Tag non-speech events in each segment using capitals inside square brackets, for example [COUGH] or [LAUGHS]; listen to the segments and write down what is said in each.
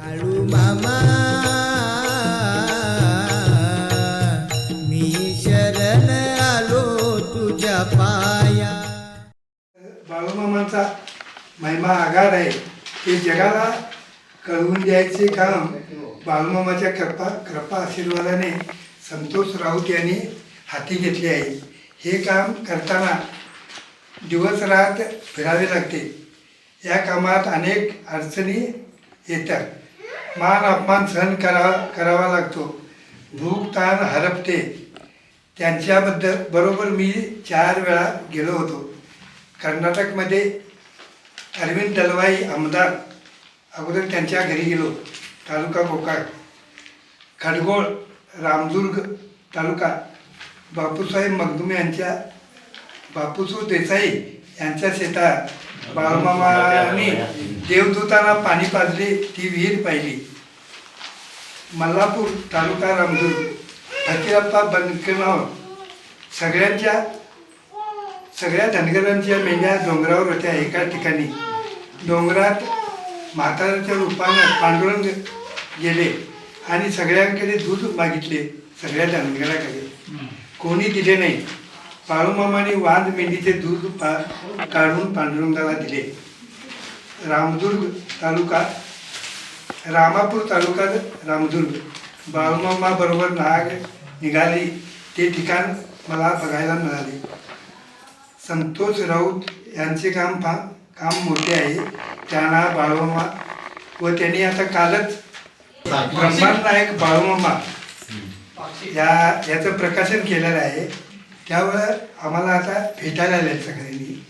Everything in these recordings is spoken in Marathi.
बाळू मामा. मी शरण आलो तुझ्या पाया. बाळूमामांचा महिमा आघाड आहे. ते जगाला कळवून द्यायचे काम बाळूमामाच्या कृपा कृपा आशीर्वादाने संतोष राऊत यांनी हाती घेतले आहे. हे काम करताना दिवस रात फिरावे लागते. या कामात अनेक अडचणी येतात. मान अपमान सहन करा करावा लागतो. भूक ताण हरपते त्यांच्याबद्दल बरोबर मी चार वेळा गेलो होतो. कर्नाटकमध्ये अरविंद दलवाई आमदार. अगोदर त्यांच्या घरी गेलो तालुका गोकाळ खडगोळ रामदुर्ग तालुका. बापूसाहेब मगदुमे यांच्या बापूसू देसाई यांच्या शेतात बाळमामाने देवदूतांना पाणी पाजले ती विहीर पाहिली. मल्लापूर तालुका रामदुर्ग फकीरप्पा बनकनावर. सगळ्यांच्या सगळ्या धनगरांच्या मेंढ्या डोंगरावर होत्या एका ठिकाणी. डोंगरात म्हाताऱ्याच्या रूपानं पांडुरंग गेले आणि सगळ्यांकडे दूध मागितले सगळ्या धनगराकडे. कोणी दिले नाही. बाळूमामाने वांद मेंढीचे दूध पा काढून पांडुरंगाला दिले. रामदुर्ग तालुका रामापूर तालुक्यात रामदुर्ग. बाळूमामा बरोबर नाग निघाली. ते ठिकाण मला बघायला मिळाले. संतोष राऊत यांचे काम फा काम मोठे आहे. त्यांना बाळूमामा व त्यांनी आता कालच ब्रह्मांड नायक बाळूमामा या याचं प्रकाशन केलेलं आहे. त्यावेळेस आम्हाला आता भेटायला आले आहेत सगळ्यांनी.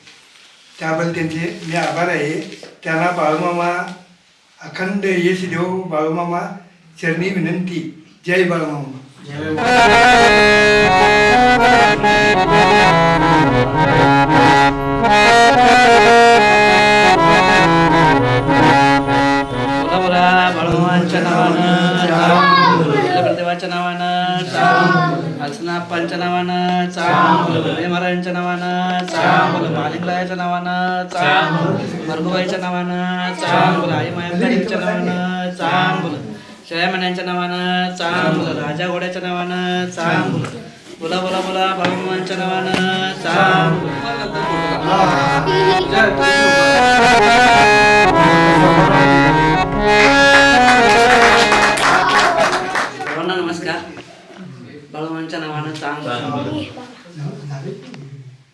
त्याबद्दल त्यांचे मी आभार आहे. त्यांना बाळूमामा अखंड यश देव बाळूमामा चरणी विनंती. जय बाळूमामा. चांग अलसनाप्पांच्या नावानं चांग महाराजांच्या नावानं चांग मालिकरायाच्या नावानं चांग मरगुबाईच्या नावानं चांग बोला आई मायाच्या नावानं चांग बोला शयामण्यांच्या नावानं चांग राजा घोड्याच्या नावानं चांग बोला बोला बोला बोला नावानं चांग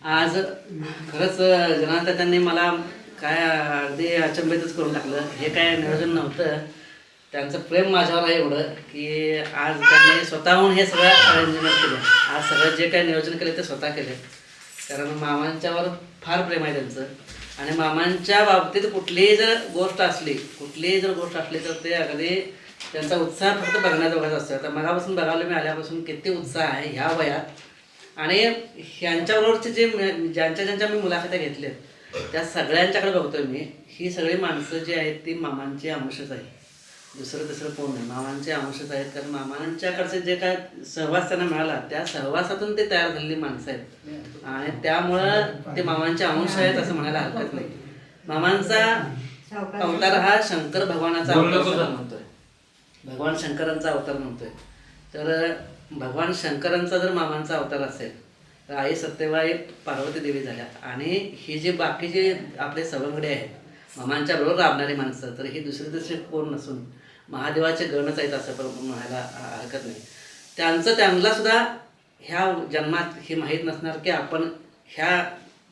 आज खरंच जनार्दन त्यांनी मला काय अगदी अचंबितच करून टाकलं. हे काय नियोजन नव्हतं. त्यांचं प्रेम माझ्यावर आहे एवढं की आज त्यांनी स्वतःहून हे सगळं अरेंजमेंट केलं. आज सगळं जे काही नियोजन केलं ते स्वतः केले. कारण मामांच्यावर फार प्रेम आहे त्यांचं. आणि मामांच्या बाबतीत कुठलीही जर गोष्ट असली कुठलीही जर गोष्ट असली तर ते अगदी त्यांचा उत्साह फक्त बघण्याजोगाच असतो. आता मगापासून बघायला मी आल्यापासून किती उत्साह आहे ह्या वयात. आणि ह्यांच्याबरोबरचे जे ज्यांच्या ज्यांच्या मी मुलाखत्या घेतल्यात त्या सगळ्यांच्याकडे बघतोय मी. ही सगळी माणसं जी आहेत ती मामांची अंशच आहे दुसरं दुसरं कोण नाही. मामांचे अंशच आहेत. कारण मामांच्याकडचे जे काय सहवास त्यांना मिळाला त्या सहवासातून ते तयार झालेली माणसं आहेत. आणि त्यामुळं ते मामांचे अंश आहेत असं म्हणायला हरकत नाही. मामांचा अवतार हा शंकर भगवानाचा अवतार म्हणतोय. भगवान शंकरांचा अवतार म्हणतोय. तर भगवान शंकरांचा जर मामांचा अवतार असेल तर आई सत्यबाई पार्वती देवी झाल्या आणि ही जी बाकीचे आपले सवंगडे आहेत मामांच्या बरोबर राबणारी माणसं तर ही दुसरी दुसरी कोण नसून महादेवाचे गणच आहेत असं पण म्हणायला हरकत नाही. त्यांचं त्यांना सुद्धा ह्या जन्मात हे माहीत नसणार की आपण ह्या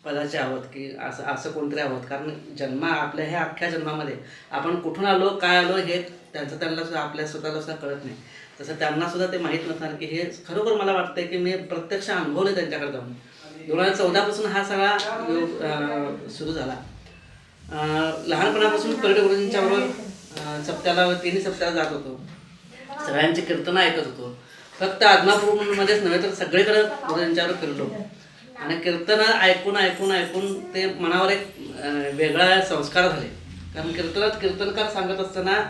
पदाचे आहोत की असं असं कोणतरी आहोत. कारण जन्म आपल्या ह्या अख्ख्या जन्मामध्ये आपण कुठून आलो काय आलो हे त्यांचं त्यांना सुद्धा आपल्या स्वतःला सुद्धा कळत नाही. तसं त्यांना सुद्धा ते माहीत नसणार की हे खरोखर मला वाटतंय की मी प्रत्यक्ष अनुभवलं त्यांच्याकडे जाऊन. दोन हजार चौदापासून हा सगळा योग सुरू झाला. लहानपणापासून पर्यटक गुरुजींच्या बरोबर सप्त्याला तिन्ही सप्त्याला जात होतो. सगळ्यांची कीर्तनं ऐकत होतो. फक्त आदमापूरमध्येच नव्हे तर सगळीकडे गुरुजींच्यावर फिरलो. आणि कीर्तनं ऐकून ऐकून ऐकून ते मनावर एक वेगळा संस्कार झाले. कारण कीर्तनात कीर्तनकार सांगत असताना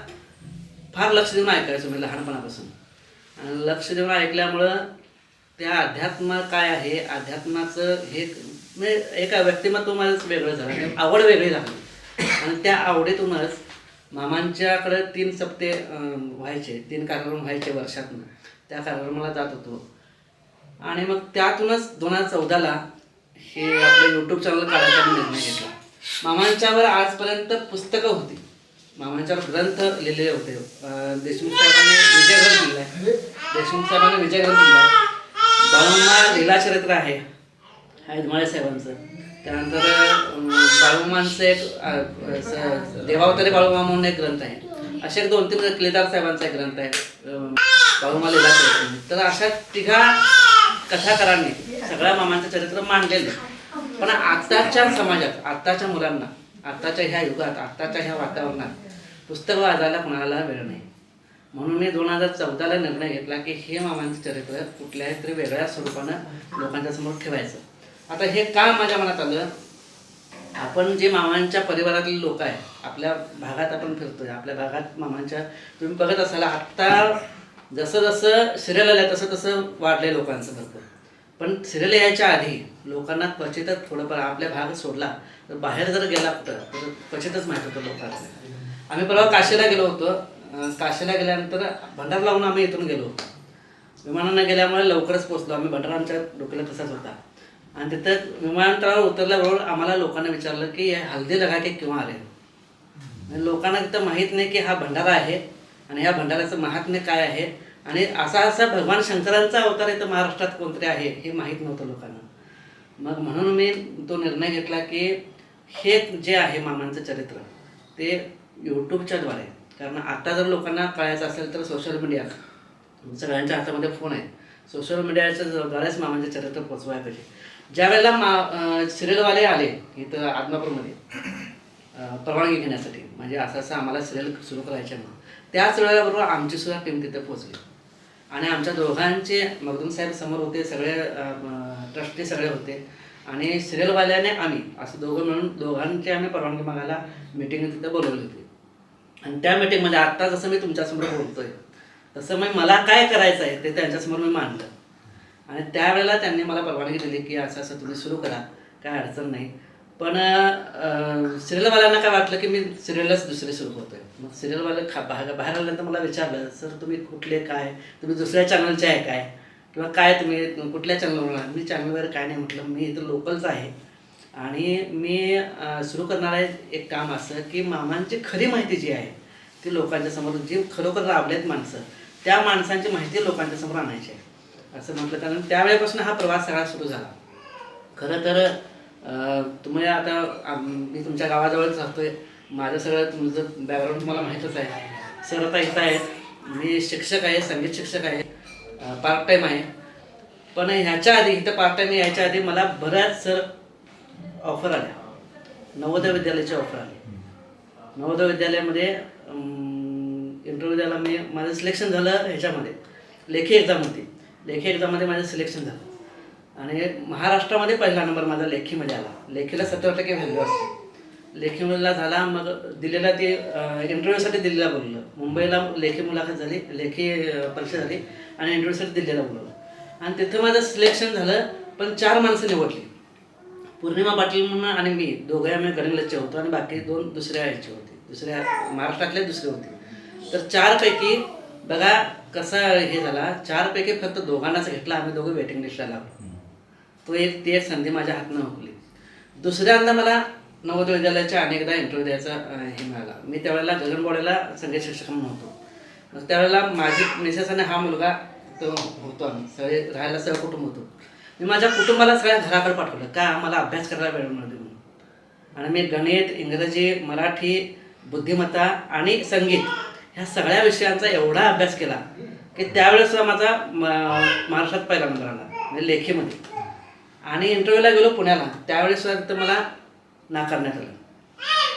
फार लक्ष देऊन ऐकायचो मी म्हणजे लहानपणापासून. आणि लक्ष देऊन ऐकल्यामुळं त्या अध्यात्म काय आहे? अध्यात्माचं हे म्हणजे एका व्यक्तिमत्व वेगळं झालं. आणि आवड वेगळी झाली आणि त्या आवडीतूनच मामांच्याकडे तीन सप्ते व्हायचे. तीन कार्यक्रम व्हायचे वर्षातनं. त्या कार्यक्रमाला जात होतो. आणि मग त्यातूनच दोन हजार चौदाला हे आपलं यूट्यूब चॅनल काढायचा निर्णय घेतला. मामांच्यावर आजपर्यंत पुस्तकं होती. मामांच्यावर ग्रंथ लिहिलेले होते. देशमुख साहेबांनी विजय ग्रंथ लिहिला आहे. देशमुख साहेबांनी विजय ग्रंथ लिहिला आहे. बाळूमा लीला चरित्र आहे. हैदमाळे साहेबांचं. त्यानंतर बाळुमांचं बाळूमांचं एक स- देवावतारी बाळूमा म्हणून एक ग्रंथ आहे. असे एक दोन तीन किलेदार साहेबांचा एक ग्रंथ आहे. बाळुमा बाळूमा लीला चरित्र. तर अशा तिघा कथाकारांनी सगळ्या मामांचं चरित्र मांडलेलं आहे. पण आत्ताच्या समाजात आत्ताच्या मुलांना आत्ताच्या ह्या युगात आत्ताच्या ह्या वातावरणात पुस्तक वाचायला कोणाला वेळ नाही. म्हणून मी दोन हजार चौदाला निर्णय घेतला की हे मामांचं चरित्र कुठल्याही तरी वेगळ्या स्वरूपानं लोकांच्या समोर ठेवायचं. आता हे का माझ्या मनात आलं? आपण जे मामांच्या परिवारातले लोक आहे आपल्या भागात आपण फिरतोय आपल्या भागात मामांच्या तुम्ही बघत असाल आत्ता जसं जसं सिरियल आलं तसं तसं वाढलंय लोकांचं भरपूर. पण सिरियल यायच्या आधी लोकांना क्वचितच थोडंफार आपल्या भाग सोडला तर बाहेर जर गेला कुठं तर क्वचितच माहीत होतं लोकांना. आम्ही परवा काशीला गेलो होतो. काशीला गेल्यानंतर भंडार लावून आम्ही इथून गेलो. होतो विमानानं गेल्यामुळे लवकरच पोचलो आम्ही भंडारा आमच्या डोक्याला तसाच होता. आणि तिथं विमानतळावर उतरल्याबरोबर आम्हाला लोकांना विचारलं की हे हल्दी लगा की किंवा आले लोकांना तिथं माहीत नाही की हा भंडारा आहे आणि ह्या भंडाऱ्याचं महात्म्य काय आहे. आणि असा असा भगवान शंकरांचा अवतार इथं महाराष्ट्रात कोणतरी आहे हे माहीत नव्हतं लोकांना. मग म्हणून मी तो निर्णय घेतला की हे जे आहे मामांचं चरित्र ते यूट्यूबच्या द्वारे कारण आता जर लोकांना कळायचं असेल तर सोशल मीडिया सगळ्यांच्या हातामध्ये फोन आहे. सोशल मीडियाच्या द्वारेच मामांचे चरित्र पोचवायला पाहिजे. ज्या वेळेला मा सिरियलवाले आले इथं आदमापूरमध्ये परवानगी घेण्यासाठी म्हणजे असं असं आम्हाला सिरियल सुरू करायचे म्हणून त्याच वेळेबरोबर आमची सुद्धा टीम तिथे पोचली. आणि आमच्या दोघांचे मगदूम साहेब समोर होते सगळे ट्रस्टी सगळे होते. आणि सिरियलवाल्याने आम्ही असं दोघं मिळून दोघांची आम्ही परवानगी मागायला मिटिंग तिथे बोलवली होती. आणि त्या मीटिंगमध्ये आत्ता जसं मी तुमच्यासमोर बोलतोय तसं मग मला काय करायचं आहे ते त्यांच्यासमोर मी मांडलं. आणि त्यावेळेला त्यांनी मला परवानगी दिली की असं असं तुम्ही सुरू करा काय अडचण नाही. पण सिरियलवाल्यांना काय वाटलं की मी सिरियलच दुसरी सुरू करतोय. मग सिरियलवाले खा बाहेर बाहेर आल्यानंतर मला विचारलं सर तुम्ही कुठले काय? तुम्ही दुसऱ्या चॅनलचे आहे काय? किंवा काय तुम्ही कुठल्या चॅनलवर मी चॅनलवर काय नाही म्हटलं. मी इथं लोकलच आहे. आणि मी सुरू करणार आहे एक काम असं की मामांची खरी माहिती जी आहे ती लोकांच्या समोर जी खरोखर राबलेत माणसं त्या माणसांची माहिती लोकांच्या समोर आणायची आहे. असं म्हटलं कारण त्यावेळेपासून हा प्रवास सगळा सुरू झाला. खरं तर तुम्ही आता मी तुमच्या गावाजवळच राहतोय. माझं सगळं तुमचं बॅकग्राऊंड तुम्हाला माहीतच आहे. सर आता इथं आहेत. मी शिक्षक आहे संगीत शिक्षक आहे पार्ट टाईम आहे. पण ह्याच्या आधी इथं पार्ट टाईम यायच्या आधी मला बऱ्याच सर ऑफर आल्या. नवोदय विद्यालयाची ऑफर आली. नवोदय विद्यालयामध्ये इंटरव्ह्यू द्यायला मी माझं सिलेक्शन झालं ह्याच्यामध्ये. लेखी एक्झाम होती. लेखी एक्झाममध्ये माझं सिलेक्शन झालं. आणि महाराष्ट्रामध्ये पहिला नंबर माझा लेखीमध्ये आला. लेखीला सत्तर टक्के व्हॅल्यू असते. लेखीला झाला मग दिल्लीला ती इंटरव्ह्यूसाठी दिल्लीला बोलवलं. मुंबईला लेखी मुलाखत झाली लेखी परीक्षा झाली आणि इंटरव्ह्यूसाठी दिल्लीला बोलवलं. आणि तिथं माझं सिलेक्शन झालं पण चार माणसं निवडली. पौर्णिमा पाटील म्हणून आणि मी दोघे आम्ही गडिंगलजचे होतो आणि बाकी दोन दुसऱ्या ह्याचे होते. दुसऱ्या महाराष्ट्रातले दुसरे होते. तर चारपैकी बघा कसा हे झाला. चारपैकी फक्त दोघांनाच घेतला. आम्ही दोघं वेटिंग लिस्टला लागलो तो एक ती एक संधी माझ्या हातनं हुकली दुसऱ्यांदा मला नवोदय विद्यालयाच्या अनेकदा इंटरव्ह्यू द्यायचा हे मिळाला. मी त्यावेळेला गगनबोड्याला संगीत शिक्षक म्हणून होतो. त्यावेळेला माझी मिसेस आणि हा मुलगा तो होतो आम्ही. सगळे राहायला सहकुटुंब होतो. मी माझ्या कुटुंबाला सगळ्या घराकडे पाठवलं. का? मला अभ्यास करायला वेळ मिळते म्हणून. आणि मी गणित इंग्रजी मराठी बुद्धिमत्ता आणि संगीत ह्या सगळ्या विषयांचा एवढा अभ्यास केला की त्यावेळेस सुद्धा माझा म- महाराष्ट्रात पहिला नंबर आला म्हणजे लेखीमध्ये. आणि इंटरव्ह्यूला गेलो पुण्याला. त्यावेळेस सुद्धा तिथं मला नाकारण्यात आलं.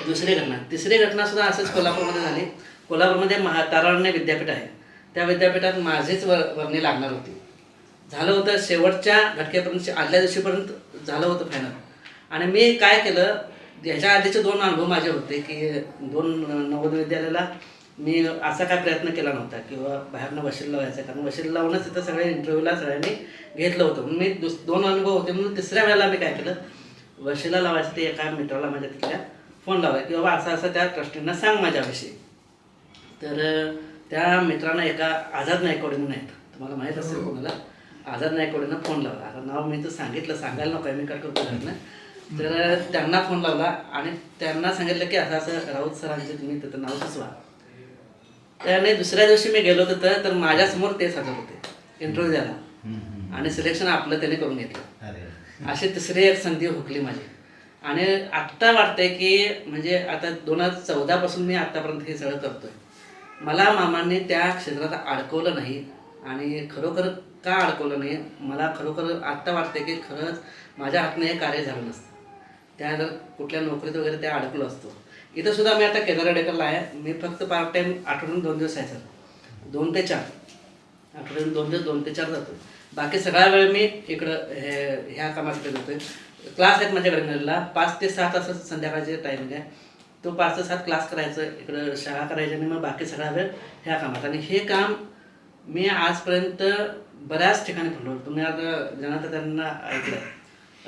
दुसरी घटना. तिसरी घटना सुद्धा असंच कोल्हापूरमध्ये झाली. कोल्हापूरमध्ये महा ताराण्य विद्यापीठ आहे. त्या विद्यापीठात माझीच वर वर्णी लागणार होती. झालं होतं शेवटच्या घटकेपर्यंत आदल्या दिवशीपर्यंत झालं होतं फायनल आणि मी काय केलं ह्याच्या आधीचे दोन अनुभव माझे होते की दोन नवोदय विद्यालयाला मी असा काय प्रयत्न केला नव्हता किंवा बाहेरनं वशील लावायचा कारण वशील लावूनच तिथं सगळ्या इंटरव्ह्यूला सगळ्यांनी घेतलं होतं. मी दुस दोन अनुभव होते म्हणून तिसऱ्या वेळेला मी काय केलं वशीला लावायचं ते एका मित्राला माझ्या तिथल्या फोन लावला की बाबा असं असं त्या ट्रस्टींना सांग माझ्याविषयी. तर त्या मित्रांना एका आझाद नायकवडे म्हणून आहेत. तुम्हाला माहीत असेल कोणाला? आझाद नायकवडेनं फोन लावला. आता नाव मी तर सांगितलं सांगायला नको मी काय करतो घरातनं तर त्यांना फोन लावला आणि त्यांना सांगितलं की असं असं राऊत सरांचे तुम्ही तिथं नाव सुचवा. त्याने दुसऱ्या दिवशी मी गेलो तिथं तर माझ्यासमोर तेच हजर होते इंटरव्ह्यू द्यायला. आणि सिलेक्शन आपलं त्याने करून घेतलं. अशी तिसरी एक संधी हुकली माझी. आणि आत्ता वाटतंय की म्हणजे आता दोन हजार चौदापासून मी आत्तापर्यंत हे सगळं करतोय. मला मामांनी त्या क्षेत्रात अडकवलं नाही आणि खरोखर का अडकवलं नाही. मला खरोखर आत्ता वाटतंय की खरंच माझ्या हातनं हे कार्य झालं नसतं. त्या कुठल्या नोकरीत वगैरे त्या अडकलो असतो. इथं सुद्धा मी आता केदारडेकरला आहे. मी फक्त पार्ट टाईम आठवड्यातून दोन दिवस आहे सर. दोन ते चार. आठवड्यातून दोन दिवस दोन ते चार जातो बाकी सगळा वेळ मी इकडं हे ह्या कामाकडे जातोय. क्लास आहेत माझ्याकडे मिळाला पाच ते सात असं संध्याकाळचे टायमिंग आहे. तो पाच ते सात क्लास करायचं इकडं शाळा करायची आणि मग बाकी सगळा वेळ ह्या कामात. आणि हे काम मी आजपर्यंत बऱ्याच ठिकाणी फिरलो तुम्ही आता जनात त्यांना ऐकलं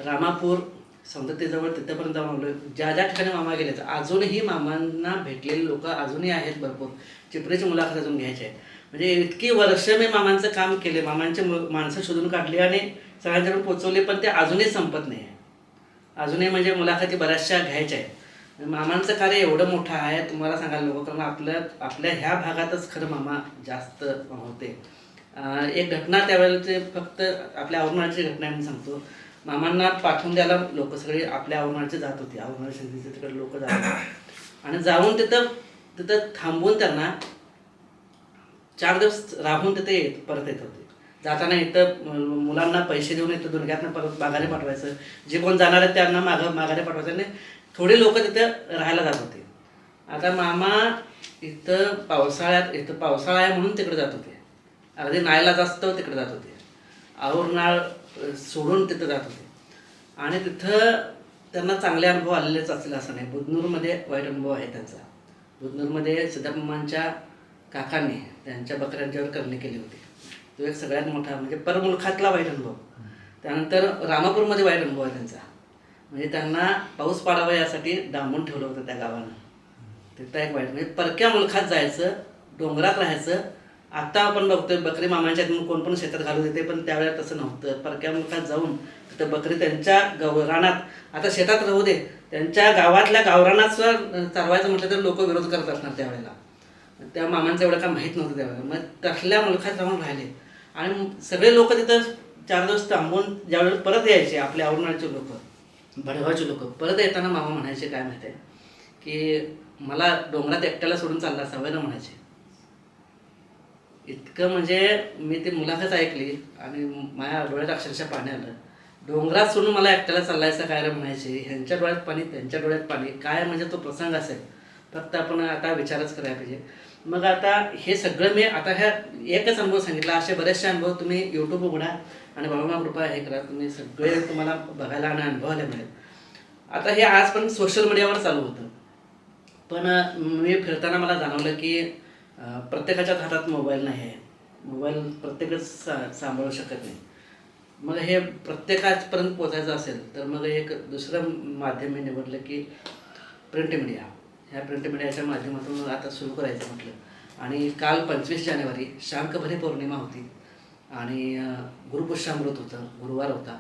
रामापूर सौंदत्यजवळ तिथंपर्यंत जाऊन आलो ज्या ज्या ठिकाणी मामा गेले अजूनही मामांना भेटलेले लोक अजूनही आहेत भरपूर. चिपरीची मुलाखत अजून घ्यायची आहे. म्हणजे इतकी वर्ष मी मामांचं काम केले मामांचे मु- माणसं शोधून काढली आणि सगळ्यांच्याकडे पोचवले पण ते अजूनही संपत नाही आहे. अजूनही म्हणजे मुलाखती बऱ्याचशा घ्यायच्या आहेत. मामांचं कार्य एवढं मोठं आहे तुम्हाला सांगायला नको कारण आपल्या आपल्या ह्या भागातच खरं मामा जास्त होते. एक घटना त्यावेळेचे फक्त आपल्या औरणाची घटना मी सांगतो. मामांना पाठवून द्यायला लोक सगळे आपल्या औरणाचे जात होते. औरणाच्या शेतीचे तिकडे लोक जात होते. आणि जाऊन तिथं तिथं थांबून त्यांना चार दिवस राहून तिथे येत परत येत होते. जाताना इथं मुलांना पैसे देऊन इथं दुर्ग्यातनं परत माघारी पाठवायचं. जे कोण जाणार आहेत त्यांना माग माघारी पाठवायचं. आणि थोडे लोक तिथं राहायला जात होते. आता मामा इथं पावसाळ्यात इथं पावसाळा आहे म्हणून तिकडे जात होते. अगदी नायला जास्त तिकडे जात होते. आवरनाळ नाळ सोडून तिथं जात होते. आणि तिथं त्यांना चांगले अनुभव आलेलेच असतील असं नाही. बुधनूरमध्ये वाईट अनुभव आहे त्यांचा. बुधनूरमध्ये सिद्धप्पमांच्या काकांनी त्यांच्या बकऱ्यांच्यावर करणी केली होती. तो एक सगळ्यात मोठा म्हणजे परमुलखातला वाईट अनुभव. त्यानंतर रामापूरमध्ये वाईट अनुभव आहे त्यांचा. म्हणजे त्यांना पाऊस पाडावा यासाठी डांबून ठेवलं होतं त्या गावानं. तिथं एक वाईट म्हणजे परक्या मुलखात जायचं डोंगरात राहायचं आता आपण बघतोय बकरी मामांच्या कोण पण शेतात घालू देते पण त्यावेळेला तसं नव्हतं. परक्या मुलखात जाऊन तिथं बकरी त्यांच्या गवरानात आता शेतात राहू दे त्यांच्या गावातल्या गावरानात सुद्धा चालवायचं म्हटलं तर लोक विरोध करत असणार त्यावेळेला. त्या मामांचं एवढं काय माहीत नव्हतं त्यावेळेला. मग तसल्या मुलखात राहून राहिले. आणि सगळे लोक तिथं चार दिवस थांबून ज्यावेळेला परत यायचे आपले आवडणाचे लोक भडगावचे लोक परत येताना मामा म्हणायचे काय माहिती आहे की मला डोंगरात एकट्याला सोडून चालला असावं ना म्हणायचे. इतकं म्हणजे मी ती मुलाखत ऐकली आणि माझ्या डोळ्यात अक्षरशः पाणी आलं. डोंगरात सोडून मला एकट्याला चालायचं काय रे म्हणायचे? ह्यांच्या डोळ्यात पाणी त्यांच्या डोळ्यात पाणी. काय म्हणजे तो प्रसंग असेल? फक्त आपण आता विचारच करायला पाहिजे. मग आता हे सगळं मी आता ह्या एकच अनुभव सांगितला. असे बरेचसे अनुभव तुम्ही यूट्यूब उघडा आणि बाबा कृपा हे करा. तुम्ही सगळे तुम्हाला बघायला आणि अनुभवायला मिळेल. आता हे आज पण सोशल मीडियावर चालू होतं. पण मी फिरताना मला जाणवलं की प्रत्येकाच्याच हातात मोबाईल नाही आहे. मोबाईल प्रत्येकच सा सांभाळू शकत नाही. मग हे प्रत्येकापर्यंत पोचायचं असेल तर मग एक दुसरं माध्यम मी निवडलं की प्रिंट मीडिया. ह्या प्रिंट मीडियाच्या माध्यमातून आता सुरू करायचं म्हटलं. आणि काल पंचवीस जानेवारी शांकभरी पौर्णिमा होती. आणि गुरुपुष्यामृत होतं गुरुवार होता.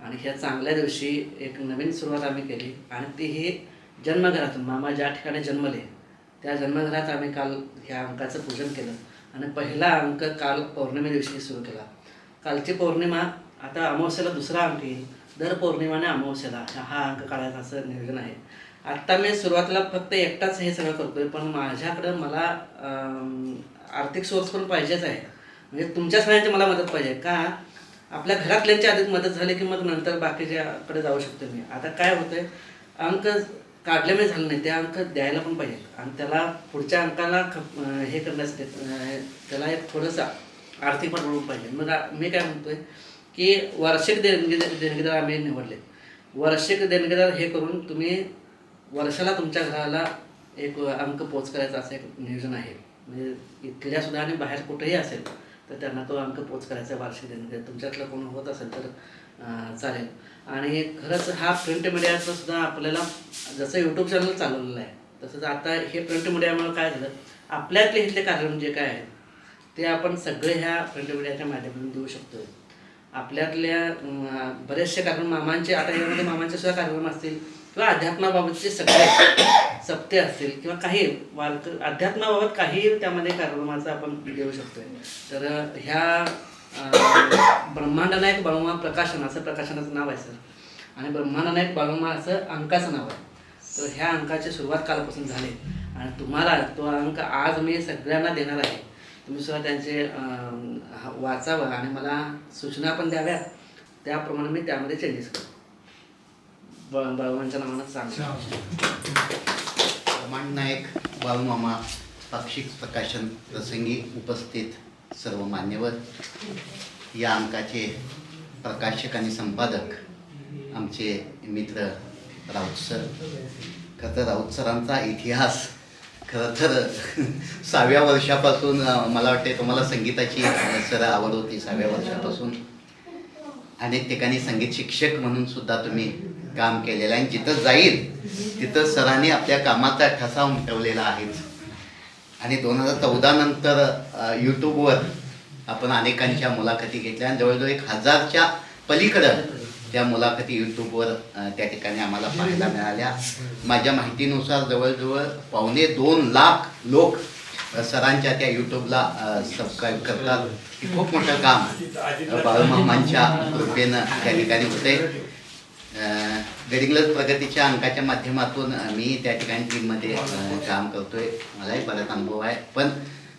आणि ह्या चांगल्या दिवशी एक नवीन सुरुवात आम्ही केली. आणि ती ही जन्मघरातून मामा ज्या ठिकाणी जन्मले त्या जन्मघरात आम्ही काल ह्या अंकाचं पूजन केलं. आणि पहिला अंक काल पौर्णिमे दिवशी सुरू केला. कालची पौर्णिमा आता अमावस्याला दुसरा अंक येईल. दर पौर्णिमाने अमावस्याला. हा- अंक काढायचा असं नियोजन आहे. आत्ता मी सुरुवातीला फक्त एकटाच हे सगळं करतोय पण माझ्याकडं मला आर्थिक सोर्स पण पाहिजेच आहे. म्हणजे तुमच्या सगळ्यांची मला मदत पाहिजे. का आपल्या घरातल्यांची अधिक मदत झाली की मग नंतर बाकीच्याकडे जाऊ शकतो मी. आता काय होतंय अंक काढल्यामुळे झालं नाही. ते अंक द्यायला पण पाहिजे आणि त्याला पुढच्या अंकाला ख- हे करण्यासाठी त्याला एक थोडंसं आर्थिक पण पाहिजे. मग मी काय म्हणतोय की वार्षिक देणगी देणगीदार आम्ही निवडले वार्षिक देणगीदार हे करून तुम्ही वर्षाला तुमच्या घराला एक अंक पोच करायचा असं एक नियोजन आहे. म्हणजे इथल्या सुद्धा आणि बाहेर कुठेही असेल तर त्यांना तो अंक पोच करायचा आहे वार्षिक देणगीदार. तुमच्यातलं कोण होत असेल तर चालेल. आणि खरंच हा प्रिंट मीडियाचं सुद्धा आपल्याला जसं यूट्यूब चॅनल चालवलेलं आहे तसंच आता हे प्रिंट मीडियामुळे काय झालं? आपल्यातले इथले कार्यक्रम जे काय आहेत ते आपण सगळे ह्या प्रिंट मीडियाच्या माध्यमातून देऊ शकतो आपल्यातल्या बरेचसे कार्यक्रम मामांचे आता यामध्ये मामांचे सुद्धा कार्यक्रम असतील किंवा अध्यात्माबाबतचे सगळे सप्ते असतील किंवा काही वारक अध्यात्माबाबत काही त्यामध्ये कार्यक्रमाचं आपण देऊ शकतो तर ह्या ब्रह्मांड नायक बाळूमा प्रकाशन असं प्रकाशनाचं नाव आहे सर. आणि ब्रह्मांड नायक बाळूमा असं अंकाचं नाव आहे. तर ह्या अंकाची सुरुवात कालपासून झाली. आणि तुम्हाला तो अंक आज मी सगळ्यांना देणार आहे. तुम्ही सुद्धा त्यांचे वाचावं आणि मला सूचना पण द्याव्या त्याप्रमाणे मी त्यामध्ये चेंजेस करतो ब नावानं सांगतो. ब्रह्मांड नायक बाळूमामा पाक्षिक प्रकाशन प्रसंगी उपस्थित सर्व मान्यवर. या अंकाचे प्रकाशक आणि संपादक आमचे मित्र राऊत सर. खरं तर राऊत सरांचा इतिहास खरं तर सहाव्या वर्षापासून मला वाटते तुम्हाला संगीताची सर आवड होती सहाव्या वर्षापासून. अनेक ठिकाणी संगीत शिक्षक म्हणून सुद्धा तुम्ही काम केलेलं आहे. आणि जिथं जाईल तिथं सरांनी आपल्या कामाचा ठसा उमटवलेला आहेच आणि दोन हजार चौदा नंतर यूट्यूबवर आपण अनेकांच्या मुलाखती घेतल्या आणि जवळजवळ एक हजारच्या पलीकडं त्या मुलाखती यूट्यूबवर त्या ठिकाणी आम्हाला पाहायला मिळाल्या. माझ्या माहितीनुसार जवळजवळ पावणे दोन लाख लोक सरांच्या त्या यूट्यूबला सबस्क्राईब करतात. हे खूप मोठं काम बाळूमामांच्या कृपेनं त्या ठिकाणी होते गडिंग्लज प्रगतीच्या अंकाच्या माध्यमातून मी त्या ठिकाणी टीममध्ये काम करतोय. मलाही बराच अनुभव आहे. पण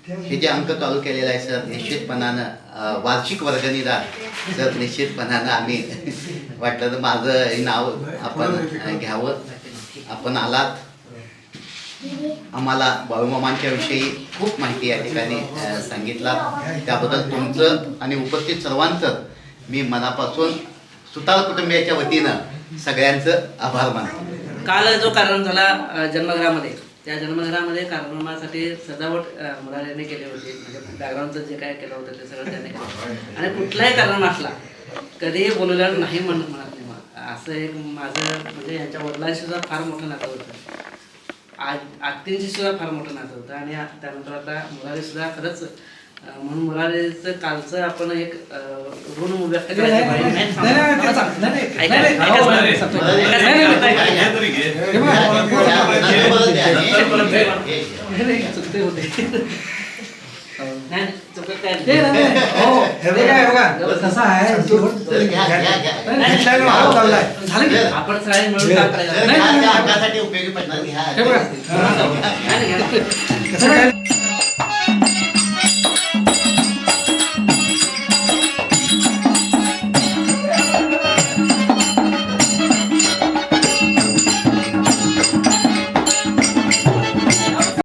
हे जे अंक चालू केलेलं आहे सर निश्चितपणानं वार्षिक वर्गणीदार सर निश्चितपणानं आम्ही [LAUGHS] वाटलं तर माझं हे नाव आपण घ्यावं. आपण आलात. आम्हाला बाळूमामांच्या विषयी खूप माहिती या ठिकाणी सांगितला. त्याबद्दल तुमचं आणि उपस्थित सर्वांचं मी मनापासून सुतार कुटुंबियाच्या वतीनं सगळ्यांचं आभार मानतो. काल जो कार्यक्रम झाला अ, जन्मघरामध्ये त्या जन्मघरामध्ये कार्यक्रमासाठी सजावट मुलाने केली होती म्हणजे बॅकग्राऊंडचं जे काय केलं होतं ते सगळं त्याने केलं आणि कुठलाही कार्यक्रम असला कधीही बोलवलं नाही म्हण म्हणत नाही मला. असं एक माझं म्हणजे यांच्या वडिलांशी सुद्धा फार मोठं नातं होतं आज आत्तींशी सुद्धा फार मोठं नातं होतं आणि त्यानंतर आता मुलाने सुद्धा खरंच म्हणून मुलानेचं कालचं आपण एक ऋण व्यक्त करायचं नाही, चुकते होते चुकत काय. हे बघा कसं आहे घेतल्यावर हात चाललाय झालं की आपण सगळे मिळून काम करायचं नाही, नाही, नाही. उपयोगी पडणार नाही. कसं काय